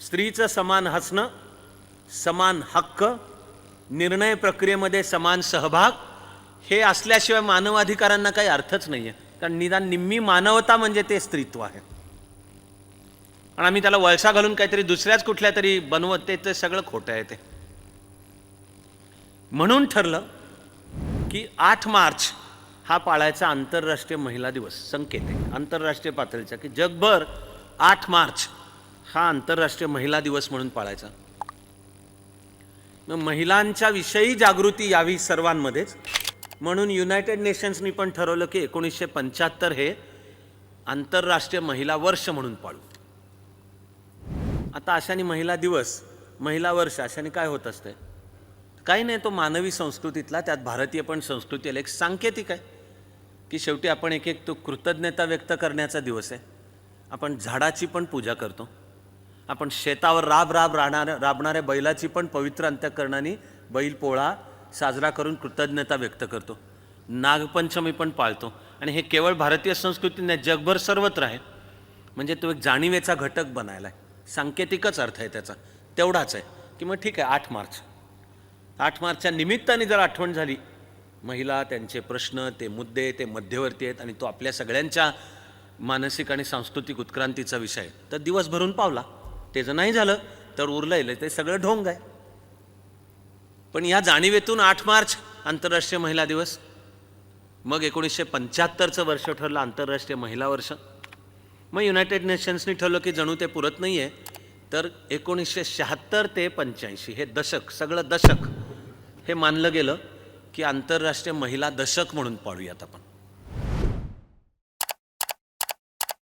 स्त्रीचं समान हसणं समान हक्क निर्णय प्रक्रियेमध्ये समान सहभाग हे असल्याशिवाय मानवाधिकारांना काही अर्थच नाही आहे कारण निदान निम्मी मानवता म्हणजे ते स्त्रीत्व आहे. आणि आम्ही त्याला वळसा घालून काहीतरी दुसऱ्याच कुठल्या तरी बनवत ते ते सगळं खोटं आहे ते. म्हणून ठरलं की आठ मार्च हा पाळायचा आंतरराष्ट्रीय महिला दिवस संकेत आहे. आंतरराष्ट्रीय पातळीचा की जगभर आठ मार्च हा आंतरराष्ट्रीय महिला दिवस म्हणून पाळायचा. मग महिलांच्या विषयी जागृती यावी सर्वांमध्येच. म्हणून युनायटेड नेशन्सनी पण ठरवलं की एकोणीसशे पंच्याहत्तर हे आंतरराष्ट्रीय महिला वर्ष म्हणून पाळू. आता अशाने महिला दिवस महिला वर्ष अशाने काय होत असते काही नाही तो मानवी संस्कृतीतला त्यात भारतीय पण संस्कृती आली एक सांकेतिक आहे. की शेवटी आपण एक एक तो कृतज्ञता व्यक्त करण्याचा दिवस आहे. आपण झाडाची पण पूजा करतो. आपण शेतावर राब राब राहणाऱ्या राबणाऱ्या बैलाची पण पवित्र अंत्यकरणाने बैल पोळा साजरा करून कृतज्ञता व्यक्त करतो. नागपंचमी पण पाळतो. आणि हे केवळ भारतीय संस्कृती नाही जगभर सर्वत्र आहे. म्हणजे तो एक जाणीवेचा घटक बनायला आहे सांकेतिकच अर्थ आहे त्याचा. तेवढाच आहे. की मग ठीक आहे आठ मार्च. आठ मार्चच्या निमित्ताने जर आठवण झाली महिला त्यांचे प्रश्न ते मुद्दे ते मध्यवर्ती आहेत आणि तो आपल्या सगळ्यांच्या मानसिक आणि सांस्कृतिक उत्क्रांतीचा विषय आहे. तर दिवस भरून पावला. ते जर नाही झालं तर उरलं ते सगळं ढोंग आहे. पण या जाणीवेतून आठ मार्च आंतरराष्ट्रीय महिला दिवस. मग एकोणीसशे पंच्याहत्तरचं वर्ष ठरलं आंतरराष्ट्रीय महिला वर्ष. मग युनायटेड नेशन्सनी ठरलं की जणू ते पुरत नाही आहे तर एकोणीसशे शहात्तर ते पंच्याऐंशी हे दशक सगळं दशक. हे मानलं गेलं की आंतरराष्ट्रीय महिला दशक म्हणून पाळूयात आपण.